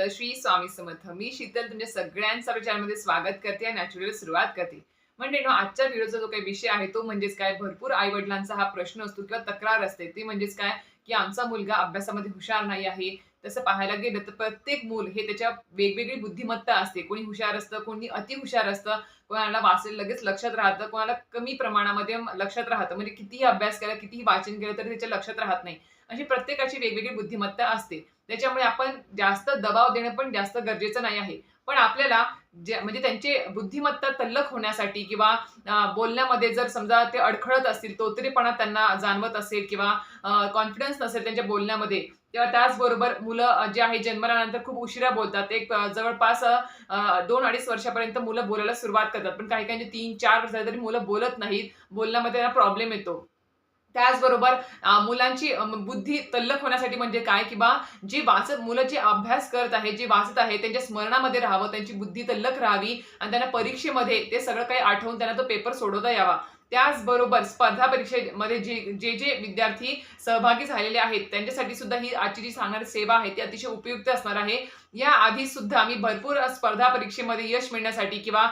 समर्थ श्री स्वामी समर्थ. मी शीतल तुमच्या सगळ्यांचा विचारमध्ये स्वागत करते आणि नॅचरल सुरुवात करते. म्हणजे नो आजच्या व्हिडिओचा जो काही विषय आहे तो म्हणजेच काय? भरपूर आई वडिलांचा हा प्रश्न असतो किंवा तक्रार असते. ती म्हणजेच काय? की आमचा मुलगा अभ्यासामध्ये हुशार नाही आहे. तसं पाहायला गेलं तर प्रत्येक मूल हे त्याच्या वेगवेगळी बुद्धिमत्ता असते. कोणी हुशार असतं कोणी अति हुशार असतं. कोणाला वाचेल लगेच लक्षात राहतं. कोणाला कमी प्रमाणामध्ये लक्षात राहतं. म्हणजे कितीही अभ्यास केला कितीही वाचन केलं तरी त्याच्या लक्षात राहत नाही. अशी प्रत्येकाची वेगवेगळी बुद्धिमत्ता असते. त्याच्यामुळे आपण जास्त दबाव देणं पण जास्त गरजेचं नाही आहे. पण आपल्याला जे म्हणजे त्यांचे बुद्धिमत्ता तल्लख होण्यासाठी किंवा बोलण्यामध्ये जर समजा ते अडखळत असतील तोतरीपणा त्यांना जाणवत असेल किंवा कॉन्फिडन्स नसेल त्यांच्या बोलण्यामध्ये तेव्हा त्याचबरोबर मुलं जे आहे जन्मल्यानंतर खूप उशिरा बोलतात. एक जवळपास दोन अडीच वर्षापर्यंत मुलं बोलायला सुरुवात करतात. पण काही काही म्हणजे तीन चार वर्ष तरी मुलं बोलत नाहीत. बोलण्यामध्ये त्यांना प्रॉब्लेम येतो. त्याचबरोबर मुलांची बुद्धी तल्लख होण्यासाठी म्हणजे काय? किंवा जी वाचत मुलं जे अभ्यास करत आहे जे वाचत आहे त्यांच्या स्मरणामध्ये राहावं त्यांची बुद्धी तल्लख राहावी आणि त्यांना परीक्षेमध्ये ते सगळं काही आठवून त्यांना तो पेपर सोडवता यावा. त्याचबरोबर स्पर्धा परीक्षेमध्ये जे जे जे विद्यार्थी सहभागी झालेले आहेत त्यांच्यासाठी सुद्धा ही आजची जी सांगणारी सेवा आहे ती अतिशय उपयुक्त असणार आहे. या आधी सुद्धा मी भरपूर स्पर्धा परीक्षेमध्ये यश मिळण्यासाठी किंवा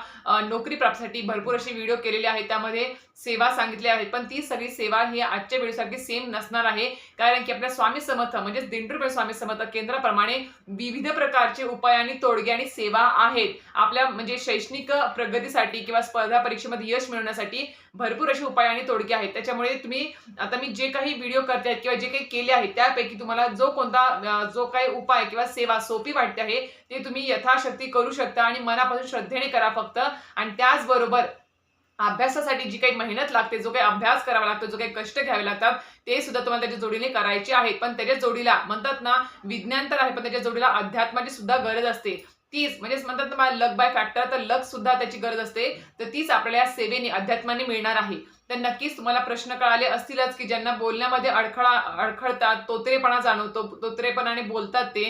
नोकरी प्राप्तीसाठी भरपूर असे व्हिडिओ केलेले आहेत. त्यामध्ये सेवा सांगितल्या आहेत. पण ती सगळी सेवा ही आजच्या वेळेसारखी सेम नसणार आहे. कारण की आपल्या स्वामी समर्थ म्हणजेच दिंडुरबाई स्वामी समर्थ केंद्राप्रमाणे विविध प्रकारचे उपाय आणि तोडगे आणि सेवा आहेत. आपल्या म्हणजे शैक्षणिक प्रगतीसाठी किंवा स्पर्धा परीक्षेमध्ये यश मिळवण्यासाठी भरपूर असे उपाय आणि तोडगे आहेत. त्याच्यामुळे तुम्ही आता मी जे काही व्हिडिओ करते आहेत किंवा जे काही केले आहेत त्यापैकी तुम्हाला जो कोणता जो काही उपाय किंवा सेवा सोपी वाटते आहे ते तुम्ही यथाशक्ती करू शकता आणि मनापासून श्रद्धेने करा फक्त. आणि त्याचबरोबर अभ्यासासाठी जी काही मेहनत लागते जो काही अभ्यास करावा लागतो जो काही कष्ट घ्यावे लागतात ते सुद्धा तुम्हाला त्याच्या जोडीने करायचे आहेत पण त्याच्या जोडीला म्हणतात ना विज्ञान तर आहे पण त्याच्या जोडीला अध्यात्माची सुद्धा गरज असते. तीच म्हणजेच म्हणतात ना मला लक बाय फॅक्टर तर लक सुद्धा त्याची गरज असते. तर तीच आपल्याला या सेवेने अध्यात्माने मिळणार आहे. तर नक्कीच तुम्हाला प्रश्न कळाले असतीलच की ज्यांना बोलण्यामध्ये अडखळा अडखळतात तोतरेपणा जाणवतो तोतरेपणाने बोलतात ते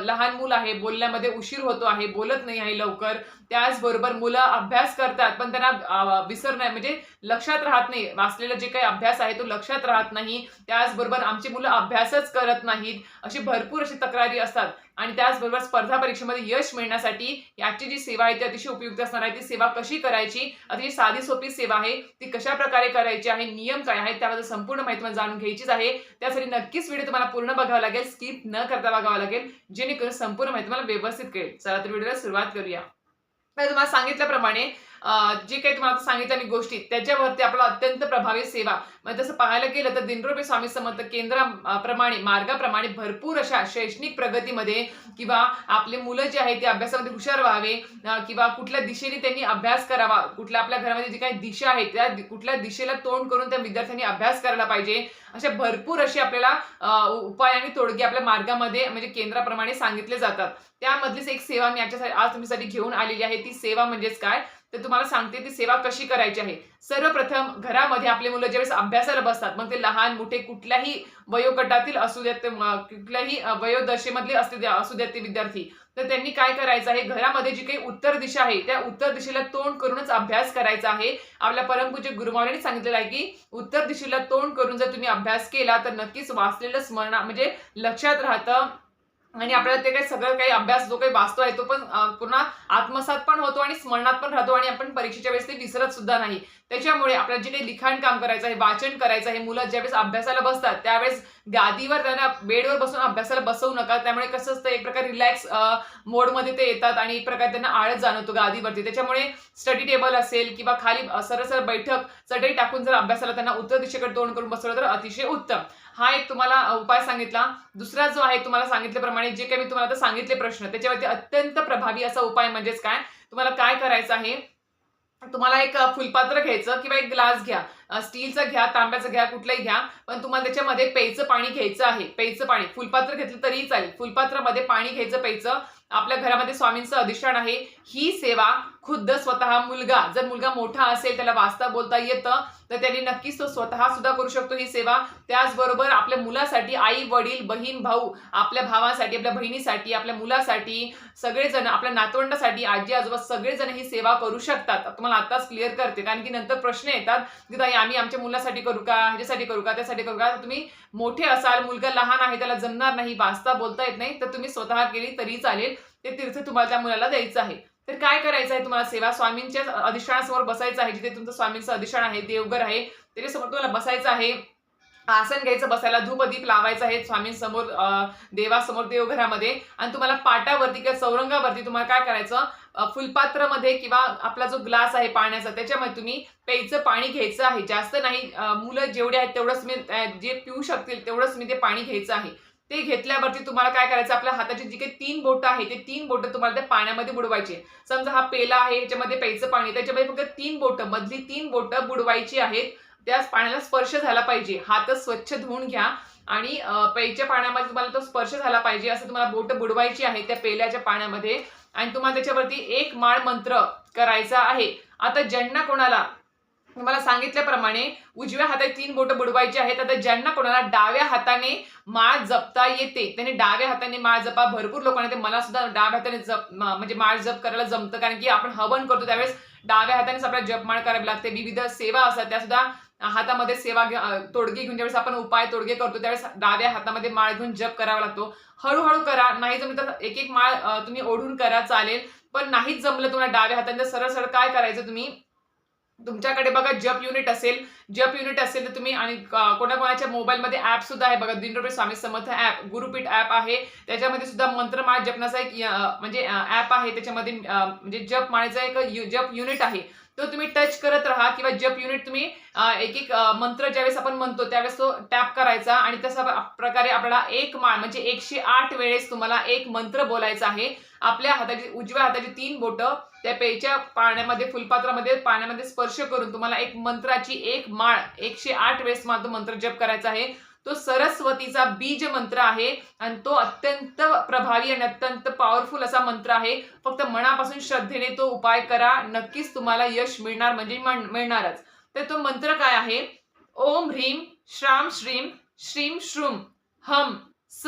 लहान मुलं आहे बोलण्यामध्ये उशीर होतो आहे बोलत नाही आहे लवकर त्याचबरोबर मुलं अभ्यास करतात पण त्यांना विसरणार विसर नाही म्हणजे लक्षात राहत नाही वाचलेला जे काही अभ्यास आहे तो लक्षात राहत नाही त्याचबरोबर आमची मुलं अभ्यासच करत नाहीत अशी भरपूर अशी तक्रारी असतात. आणि त्याचबरोबर स्पर्धा परीक्षेमध्ये यश मिळण्यासाठी याची जी सेवा आहे ती अतिशय उपयुक्त असणार आहे ती सेवा कशी करायची अतिशय साधी सोपी सेवा आहे ती कशा प्रकारे करायची आहे नियम काय आहे त्याबद्दल संपूर्ण माहिती मला जाणून घ्यायचीच आहे त्यासाठी नक्कीच व्हिडिओ तुम्हाला पूर्ण बघावा लागेल स्किप न करता बघावा लागेल जेणेकरून संपूर्ण माहिती तुम्हाला व्यवस्थित कळेल. चला तर व्हिडिओला सुरुवात करूया. तर तुम्हाला सांगितल्याप्रमाणे जे काही तुम्हाला सांगितल्या सांगितलं मी गोष्टी त्याच्यावरती आपला अत्यंत प्रभावी सेवा. म्हणजे तसं पाहायला गेलं तर दिनरूपी स्वामी समर्थ केंद्राप्रमाणे मार्गाप्रमाणे भरपूर अशा शैक्षणिक प्रगतीमध्ये किंवा आपले मुलं जे आहे ते अभ्यासामध्ये हुशार व्हावे किंवा कुठल्या दिशेने त्यांनी अभ्यास करावा कुठल्या आपल्या घरामध्ये जी काही दिशा आहे त्या कुठल्या दिशेला तोंड करून त्या विद्यार्थ्यांनी अभ्यास करायला पाहिजे. अशा भरपूर अशी आपल्याला उपाय आणि तोडगे आपल्या मार्गामध्ये म्हणजे केंद्राप्रमाणे सांगितले जातात. त्यामधलीच एक सेवा मी याच्यासाठी आज तुमच्यासाठी घेऊन आलेली आहे. ती सेवा म्हणजेच काय? तर तुम्हाला सांगते ती सेवा कशी करायची आहे. सर्वप्रथम घरामध्ये आपले मुलं ज्यावेळेस अभ्यासाला बसतात मग ते लहान मोठे कुठल्याही वयोगटातील असू द्यात कुठल्याही वयोदशेमधले असू द्या असू द्यात ते विद्यार्थी तर त्यांनी काय करायचं आहे घरामध्ये जी काही उत्तर दिशा आहे त्या उत्तर दिशेला तोंड करूनच अभ्यास करायचा आहे. आपल्या परमपूज्य गुरुमावळ्यांनी सांगितलेलं आहे की उत्तर दिशेला तोंड करून जर तुम्ही अभ्यास केला तर नक्कीच वाचलेलं स्मरणा म्हणजे लक्षात राहतं आणि आपल्याला ते काही सगळं काही अभ्यास जो काही वाचतो आहे तो पण पुन्हा पूर्ण आत्मसात पण होतो आणि स्मरणात पण राहतो आणि आपण परीक्षेच्या वेळेस ते विसरत सुद्धा नाही. त्याच्यामुळे आपल्याला जे काही लिखाण काम करायचं आहे वाचन करायचं आहे मुलं ज्यावेळेस अभ्यासाला बसतात त्यावेळेस गादीवर त्यांना बेडवर बसून अभ्यासाला बसवू नका. त्यामुळे कसं असतं एक प्रकार रिलॅक्स मोडमध्ये ते येतात आणि एक प्रकारे त्यांना आळस जाणवतो गादीवरती. त्याच्यामुळे स्टडी टेबल असेल किंवा खाली सरसर बैठक चटई टाकून जर अभ्यासाला त्यांना उत्तर दिशेकडे तोंड करून बसवलं तर अतिशय उत्तम. हा एक तुम्हाला उपाय सांगितला. दुसरा जो आहे तुम्हाला सांगितल्याप्रमाणे जे काही मी तुम्हाला आता सांगितले प्रश्न त्याच्यावरती अत्यंत प्रभावी असा उपाय म्हणजेच काय? तुम्हाला काय करायचं आहे? तुम्हाला एक फुलपात्र घ्यायचं किंवा एक ग्लास घ्या. अ, स्टीलचं घ्या तांब्याचं घ्या कुठलंही घ्या पण तुम्हाला त्याच्यामध्ये पेयचं पाणी घ्यायचं आहे. पेयचं पाणी. फुलपात्र घेतलं तरीही चालेल. फुलपात्रामध्ये पाणी घ्यायचं प्यायचं आपल्या घरामध्ये स्वामींचं अधिष्ठान आहे. ही सेवा खुद्द स्वतः मुलगा. जर मुलगा मोठा असेल त्याला वाचता बोलता येतं. तर त्यांनी नक्कीच तो स्वतः सुद्धा करू शकतो ही सेवा. त्याचबरोबर आपल्या मुलासाठी आई वडील बहीण भाऊ आपल्या भावासाठी आपल्या बहिणीसाठी आपल्या मुलासाठी सगळेजण आपल्या नातवंडासाठी आजी आजोबा सगळेजण ही सेवा करू शकतात. तुम्हाला आताच क्लिअर करते. कारण की नंतर प्रश्न येतात की ताई आम्ही आमच्या मुलासाठी करू का? ह्याच्यासाठी करू का? त्यासाठी करू का? तुम्ही मोठे असाल मुलगा लहान आहे त्याला जमणार नाही वाचता बोलता येत नाही तर तुम्ही स्वतः केली तरी चालेल. ते तीर्थ तुम्हाला त्या मुलाला द्यायचं आहे. तर काय करायचं आहे तुम्हाला? सेवा स्वामींच्या अधिष्ठानासमोर बसायचं आहे. जिथे तुमचं स्वामींचं अधिष्ठान आहे देवघर आहे त्याच्यासमोर तुम्हाला बसायचं आहे. आसन घ्यायचं बसायला धूपदीप लावायचं आहे स्वामींसमोर देवासमोर देवघरामध्ये. आणि तुम्हाला पाटावरती किंवा चौरंगावरती तुम्हाला काय करायचं? अं, फुलपात्रामध्ये किंवा आपला जो ग्लास आहे पाण्याचा त्याच्यामध्ये तुम्ही प्यायचं पाणी घ्यायचं आहे. जास्त नाही मुलं जेवढे आहेत तेवढंच मी जे पिऊ शकतील तेवढंच मी ते पाणी घ्यायचं आहे. ते घेतल्यावरती तुम्हाला काय करायचं? आपल्या हाताची जी काही तीन बोटं आहे ते तीन बोटं तुम्हाला त्या पाण्यामध्ये बुडवायचे समजा हा पेला आहे ह्याच्यामध्ये प्यायचं पाणी त्याच्यामध्ये फक्त तीन बोटं मधली तीन बोटं बुडवायची आहेत. त्या पाण्याला स्पर्श झाला पाहिजे. हात स्वच्छ धुवून घ्या आणि प्यायच्या पाण्यामध्ये तुम्हाला तो स्पर्श झाला पाहिजे असं तुम्हाला बोट बुडवायची आहे त्या पेल्याच्या पाण्यामध्ये. आणि तुम्हाला त्याच्यावरती एक माळ मंत्र करायचा आहे. आता ज्यांना कोणाला तुम्हाला सांगितल्याप्रमाणे उजव्या हाताने तीन बोटं बुडवायची आहेत. आता ज्यांना कोणाला डाव्या हाताने माळ जपता येते त्याने डाव्या हाताने माळ जपा. भरपूर लोकांना ते मला सुद्धा डाव्या हाताने जप म्हणजे माळ जप करायला जमतं. कारण की आपण हवन करतो त्यावेळेस डाव्या हातानेच आपल्याला जपमाळ करावी लागते. विविध सेवा असतात त्या सुद्धा हातामध्ये सेवा घे- तोडगे घेऊन ज्यावेळेस आपण उपाय तोडगे करतो त्यावेळेस डाव्या हातामध्ये माळ घेऊन जप करावा लागतो. हळूहळू करा नाही जमलं तर एक एक माळ तुम्ही ओढून करा चालेल. पण नाहीच जमलं तुम्हाला डाव्या हाताने तर सरळ सरळ काय करायचं तुम्ही? तुमच्याकडे बघा जप युनिट असेल जप युनिट असेल तर तुम्ही आणि कोणाकोणाच्या मोबाईलमध्ये ॲप सुद्धा आहे बघा दिनरुपे स्वामी समर्थ ॲप गुरुपीठ ॲप आहे. त्याच्यामध्ये सुद्धा मंत्रमाळ जपण्याचा एक म्हणजे ॲप आहे. त्याच्यामध्ये म्हणजे जप माळेचा एक जप युनिट आहे. तो तुम्ही टच करत राहा किंवा जप युनिट तुम्ही एक एक मंत्र ज्यावेळेस आपण म्हणतो त्यावेळेस तो टॅप करायचा आणि तसा प्रकारे आपल्याला एक माळ म्हणजे एकशे आठ वेळेस तुम्हाला एक मंत्र बोलायचा आहे. आपल्या हाताची उजव्या हाताची तीन बोटं त्या पेच्या पाण्यामध्ये फुलपात्रामध्ये पाण्यामध्ये स्पर्श करून तुम्हाला एक मंत्राची एक माळ एकशे आठ वेळेस मला तो मंत्र जप करायचा आहे. तो सरस्वतीचा बीज मंत्र आहे आणि तो अत्यंत प्रभावी आणि अत्यंत पॉवरफुल असा मंत्र आहे. फक्त मनापासून श्रद्धेने तो उपाय करा. नक्कीच तुम्हाला यश मिळणार म्हणजे मिळणारच. तर तो मंत्र काय आहे? ओम ह्रीम श्राम श्रीम श्रीम श्रुम हम स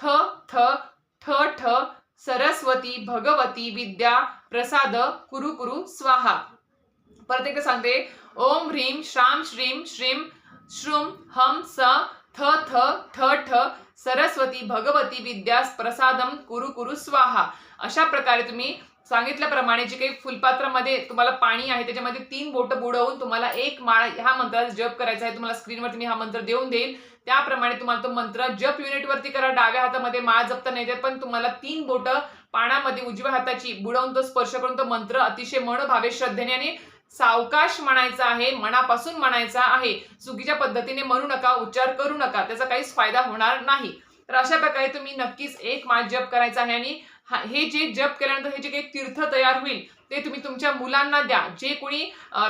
थ थ ठ ठ सरस्वती भगवती विद्या प्रसाद कुरु कुरु स्वाहा. परत एकदा सांगते. ओम ह्रीम श्राम श्रीम श्रीम श्रुम हम स थ थ ठ ठ सरस्वती भगवती विद्या प्रसादम कुरु कुरु स्वाहा. अशा प्रकारे तुम्ही सांगितल्याप्रमाणे जे काही फुलपात्रामध्ये तुम्हाला पाणी आहे त्याच्यामध्ये तीन बोटं बुडवून तुम्हाला एक माळ ह्या मंत्राचा जप करायचा आहे. तुम्हाला स्क्रीनवर मी हा मंत्र देऊन देईल. त्याप्रमाणे तुम्हाला तो मंत्र जप युनिटवरती करा. डाव्या हातामध्ये माळ जपता नाही देत पण तुम्हाला तीन बोटं पाण्यामध्ये उजव्या हाताची बुडवून तो स्पर्श करून तो मंत्र अतिशय मनोभावे श्रद्धेने आणि सावकाश म्हणायचा आहे मनापासून म्हणायचा आहे. चुकीच्या पद्धतीने म्हणू नका उच्चार करू नका त्याचा काहीच फायदा होणार नाही. तर अशा प्रकारे तुम्ही नक्कीच एक माळ जप करायचा आहे आणि हा- हे जे जप केल्यानंतर हे जे काही तीर्थ तयार होईल ते तुम्ही तुमच्या मुलांना द्या. जे कोणी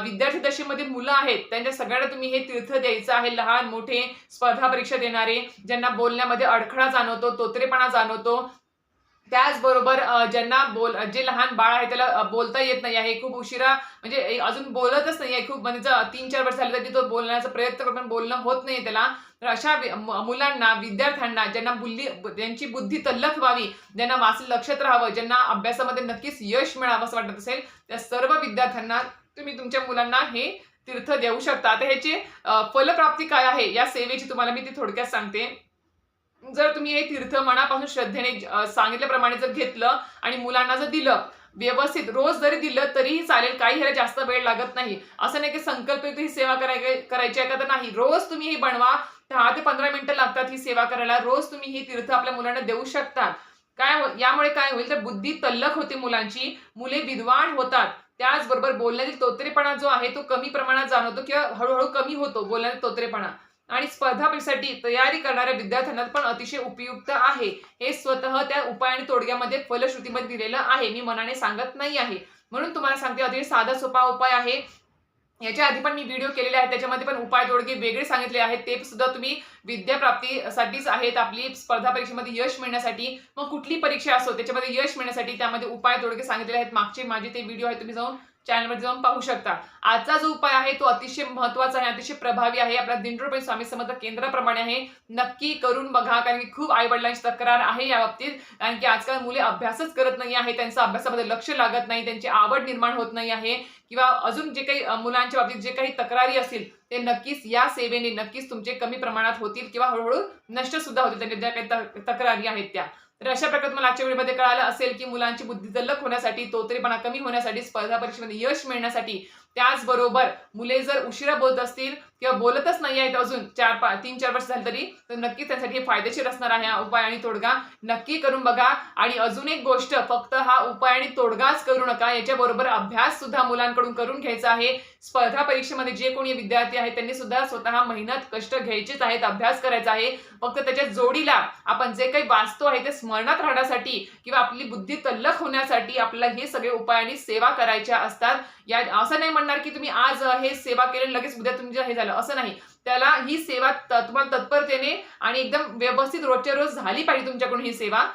विद्यार्थी दशेमध्ये मुलं आहेत त्यांच्या सगळ्यांना तुम्ही हे तीर्थ द्यायचं आहे. लहान मोठे स्पर्धा परीक्षा देणारे ज्यांना बोलण्यामध्ये अडखळा जाणवतो तोत्रेपणा जाणवतो त्याचबरोबर ज्यांना बोल जे लहान बाळ आहे त्याला बोलता येत नाही आहे. खूप उशिरा म्हणजे अजून बोलतच नाही आहे. खूप म्हणजे जर तीन चार वर्ष झाले तरी तो बोलण्याचा प्रयत्न करतो पण बोलणं होत नाही त्याला. तर अशा मुलांना विद्यार्थ्यांना ज्यांना बुद्धी ज्यांची बुद्धी तल्लख व्हावी ज्यांना वाचन लक्षात राहावं ज्यांना अभ्यासामध्ये नक्कीच यश मिळावं असं वाटत असेल त्या सर्व विद्यार्थ्यांना तुम्ही तुमच्या मुलांना हे तीर्थ देऊ शकता. आता ह्याची फलप्राप्ती काय आहे या सेवेची तुम्हाला मी ती थोडक्यात सांगते. जर तुम्ही हे तीर्थ मनापासून श्रद्धेने सांगितल्याप्रमाणे जर घेतलं आणि मुलांना जर दिलं व्यवस्थित रोज जरी दिलं तरीही चालेल काही ह्याला जास्त वेळ लागत नाही. असं नाही की संकल्पित ही सेवा कराय करायची आहे का तर नाही. रोज तुम्ही ही बनवा दहा ते पंधरा मिनिटं लागतात ही सेवा करायला. रोज तुम्ही ही तीर्थ आपल्या मुलांना देऊ शकता काय हो- यामुळे काय होईल तर बुद्धी तल्लख होते मुलांची. मुले विद्वान होतात. त्याचबरोबर बोलण्यातील तोत्रेपणा जो आहे तो कमी प्रमाणात जाणवतो किंवा हळूहळू कमी होतो बोलण्यातील तोत्रेपणा. आणि स्पर्धा परीक्षेसाठी तयारी करणाऱ्या विद्यार्थ्यांना पण अतिशय उपयुक्त आहे. हे स्वतः त्या उपाय आणि तोडग्यामध्ये फलश्रुतीमध्ये दिलेलं आहे. मी मनाने सांगत नाही आहे. म्हणून तुम्हाला सांगते अतिशय साधा सोपा उपाय आहे. याच्या आधी पण मी व्हिडिओ केलेले आहेत. त्याच्यामध्ये पण उपाय तोडगे वेगळे सांगितले आहेत. ते सुद्धा तुम्ही विद्याप्राप्तीसाठीच आहेत. आपली स्पर्धा परीक्षेमध्ये यश मिळण्यासाठी. मग कुठली परीक्षा असो त्याच्यामध्ये यश मिळण्यासाठी त्यामध्ये उपाय तोडगे सांगितलेले आहेत. मागचे माझे ते व्हिडिओ आहे तुम्ही जाऊन चॅनलवरती जाऊन पाहू शकता. आजचा जो उपाय आहे तो अतिशय महत्त्वाचा आहे अतिशय प्रभावी आहे. आपल्या दिंडोरपे स्वामी समर्थ केंद्राप्रमाणे आहे. नक्की करून बघा कारण की खूप आई वडिलांची तक्रार आहे या बाबतीत. कारण की आजकाल मुले अभ्यासच करत नाही आहे त्यांचा अभ्यासामध्ये लक्ष लागत नाही. त्यांची आवड निर्माण होत नाही आहे. किंवा अजून जे काही मुलांच्या बाबतीत जे काही तक्रारी असतील ते नक्कीच या सेवेने नक्कीच तुमचे कमी प्रमाणात होतील किंवा हळूहळू नष्ट सुद्धा होतील. त्यांच्या ज्या काही तक्रारी आहेत त्या. तर अशा प्रकारे तुम्हाला आजच्या व्हिडिओमध्ये कळालं असेल की मुलांची बुद्धी जल्लक होण्यासाठी तोतरेपणा कमी होण्यासाठी स्पर्धा परीक्षेमध्ये यश मिळण्यासाठी त्याचबरोबर मुले जर उशिरा बोलत असतील किंवा बोलतच नाही आहेत अजून चार पा तीन चार वर्ष झाले तरी तर नक्की त्यासाठी फायदेशीर असणार आहे हा उपाय आणि तोडगा नक्की करून बघा. आणि अजून एक गोष्ट फक्त हा उपाय आणि तोडगाच करू नका. याच्याबरोबर अभ्यास सुद्धा मुलांकडून करून घ्यायचा आहे. स्पर्धा परीक्षेमध्ये जे कोणी विद्यार्थी आहेत त्यांनी सुद्धा स्वतः मेहनत कष्ट घ्यायचेच आहेत अभ्यास करायचा आहे. फक्त त्याच्या जोडीला आपण जे काही वाचतो आहे ते स्मरणात राहण्यासाठी किंवा आपली बुद्धी तल्लख होण्यासाठी आपल्याला हे सगळे उपाय आणि सेवा करायच्या असतात. या असं नाही म्हणणार की तुम्ही आज हे सेवा केले लगेच उद्या तुमचं हे झालं. असं नाही. त्याला ही सेवा तुम्हाला तत्परतेने आणि एकदम व्यवस्थित रोजच्या रोज झाली पाहिजे तुमच्याकडून ही सेवा.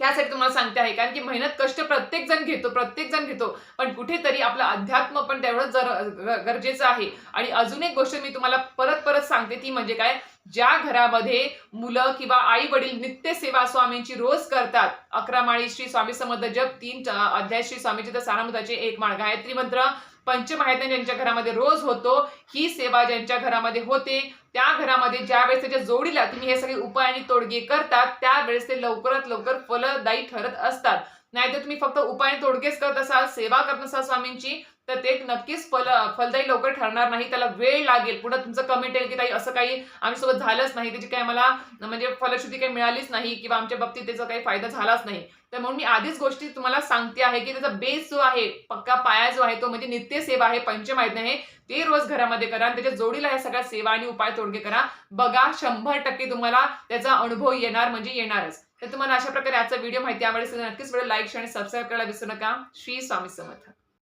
त्यासाठी तुम्हाला सांगते आहे कारण की मेहनत कष्ट प्रत्येक जण घेतो प्रत्येक जण घेतो. पण कुठेतरी आपलं अध्यात्म पण तेवढंच जर गरजेचं आहे. आणि अजून एक गोष्ट मी तुम्हाला परत परत सांगते ती म्हणजे काय? ज्या घरामध्ये मुलं किंवा आई वडील नित्य सेवा स्वामींची रोज करतात अकरा माळी श्री स्वामी समर्थ जप तीन अध्याय श्री स्वामीची तर सारामृताचे एक माळ गायत्री मंत्र पंचमहायतन ज्यांच्या घरामध्ये रोज होतो ही सेवा ज्यांच्या घरामध्ये होते त्या घरामध्ये ज्या वेळेस त्याच्या जोडीला तुम्ही हे सगळे उपाय आणि तोडगे करतात त्यावेळेस ते लवकरात लवकर फलदायी ठरत असतात. नाहीतर तुम्ही फक्त उपाय आणि तोडगेच करत असाल सेवा करत असाल स्वामींची तर ते नक्कीच फल फलदायी लवकर ठरणार नाही. त्याला वेळ लागेल. पुढे तुमचं कमेंट येईल की ताई असं काही आमच्यासोबत झालंच नाही. त्याची काही मला म्हणजे फलश्रुती काही मिळालीच नाही किंवा आमच्या बाबतीत त्याचा काही फायदा झालाच नाही. तर म्हणून मी आधीच गोष्टी तुम्हाला सांगते आहे की त्याचा बेस जो आहे पक्का पाया जो आहे तो म्हणजे नित्य सेवा आहे पंचमायज्ञ आहे. ते रोज घरामध्ये करा आणि त्याच्या जोडीला या सगळ्या सेवा आणि उपाय तोडगे करा. बघा शंभर टक्के तुम्हाला त्याचा अनुभव येणार म्हणजे येणारच. तर तुम्हाला अशा प्रकारे आजचा व्हिडिओ माहिती आवडेल नक्कीच व्हिडिओ लाईक आणि सबस्क्राईब करायला विसरू नका. श्री स्वामी समर्थ.